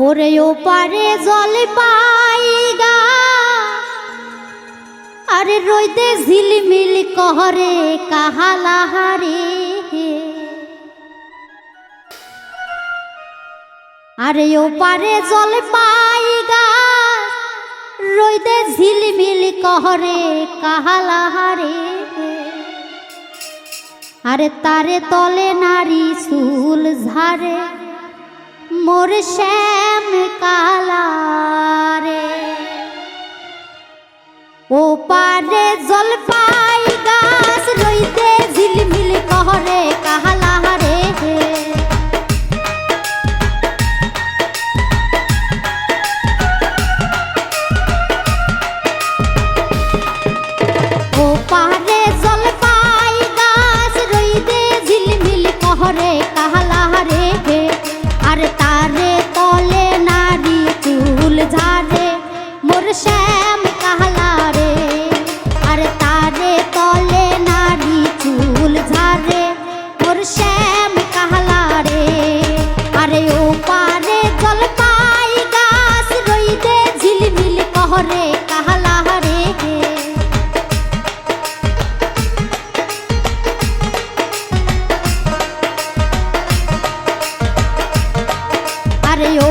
ওরে ও পারে জল পাইগা আরে রইতে ঝিলমিল কহরে কাহালাহারে আরে ও পারে জল পাইগা রইতে ঝিলমিল কহরে কাহালাহারে আরে তারে তলে নারী চুল ঝারে মোর শ্যাম কালারে। ও পারে জলপাই গাছ রইতে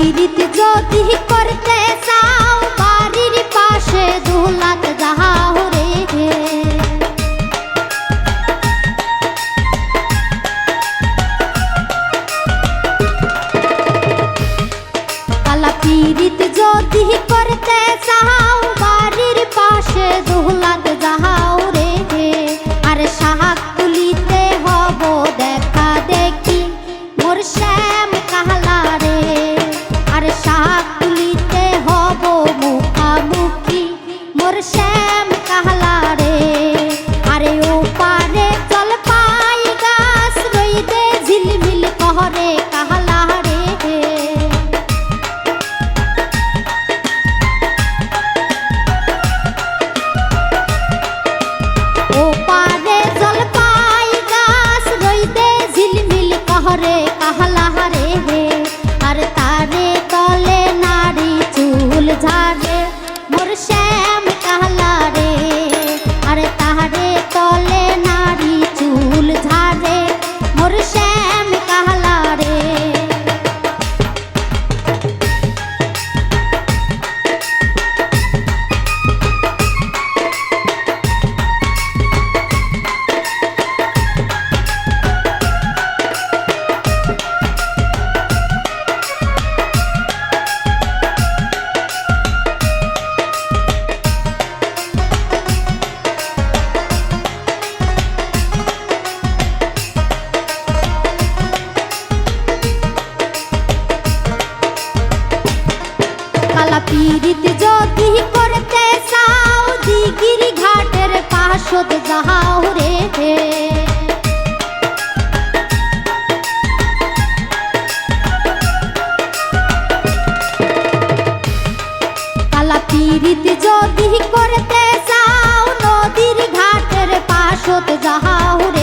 পীড়িত যদি করতে চাও, বাড়ির পাশে দুলাত যাহাও রে। কালা পীড়িত যদি করতে চাও, বাড়ির পাশে দুলাত পীড়িত যদি করতে চাও দিগির ঘাটের পাশদ যাহাও রে কালা যদি করতে চাও, নদীর ঘাটের পাশদ যাহাও রে